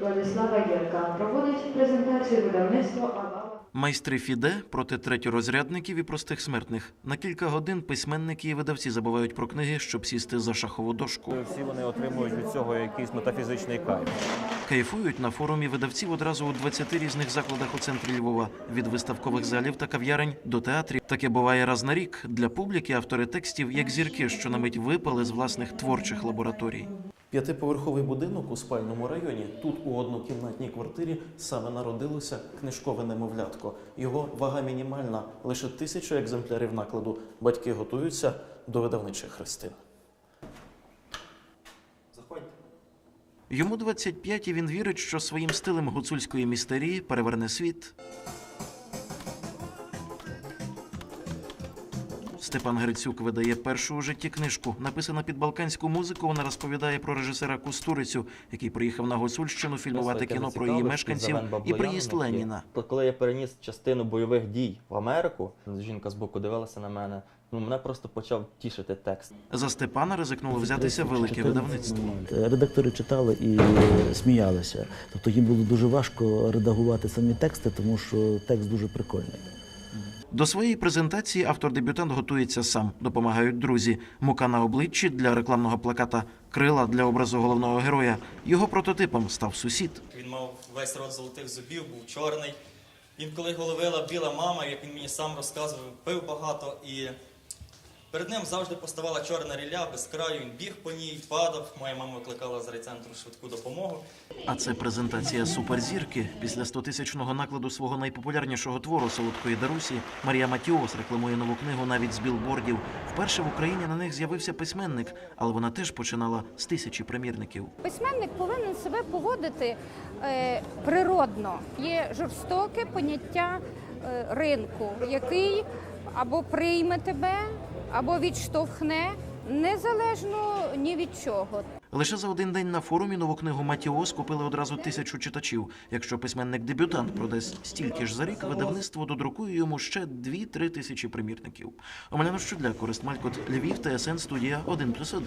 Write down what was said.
Владислава Єрка. Проводить презентацію видавництво Авала. Майстри Фіде проти третьорозрядників і простих смертних. На кілька годин письменники і видавці забувають про книги, щоб сісти за шахову дошку. Всі вони отримують від цього якийсь метафізичний кайф. Кайфують на форумі видавців одразу у 20 різних закладах у центрі Львова, від виставкових залів та кав'ярень до театрів. Таке буває раз на рік. Для публіки автори текстів як зірки, що на мить випали з власних творчих лабораторій. П'ятиповерховий будинок у спальному районі. Тут у однокімнатній квартирі саме народилося книжкове немовлятко. Його вага мінімальна, лише тисячу екземплярів накладу. Батьки готуються до видавничих хрестин. Йому 25 і він вірить, що своїм стилем гуцульської містерії переверне світ. Степан Грицюк видає першу у житті книжку. Написана під балканську музику. Вона розповідає про режисера Кустурицю, який приїхав на Гуцульщину фільмувати кіно про її мешканців і приїзд Леніна. Коли я переніс частину бойових дій в Америку, жінка збоку дивилася на мене. Ну мене просто почав тішити текст. За Степана ризикнуло взятися велике видавництво. Редактори читали і сміялися. Тобто їм було дуже важко редагувати самі тексти, тому що текст дуже прикольний. До своєї презентації автор-дебютант готується сам. Допомагають друзі. Мука на обличчі для рекламного плаката, крила для образу головного героя. Його прототипом став сусід. Він мав весь рот золотих зубів, був чорний. Він, коли головила біла мама, як він мені сам розказував, пив багато і перед ним завжди поставала чорна ріля без краю. Він біг по ній, падав. Моя мама викликала з райцентру швидку допомогу. А це презентація суперзірки. Після 100-тисячного накладу свого найпопулярнішого твору солодкої Дарусі Марія Матіос рекламує нову книгу навіть з білбордів. Вперше в Україні на них з'явився письменник, але вона теж починала з тисячі примірників. Письменник повинен себе поводити е, природно. Є жорстоке поняття е, ринку, який або прийме тебе, або відштовхне, незалежно ні від чого. Лише за один день на форумі нову книгу Матіос купили одразу тисячу читачів. Якщо письменник-дебютант продасть стільки ж за рік, видавництво додрукує йому ще 2-3 тисячі примірників. Омеляно Щудля, Корист Малькот, Львів, ТСН, студія 1+,1.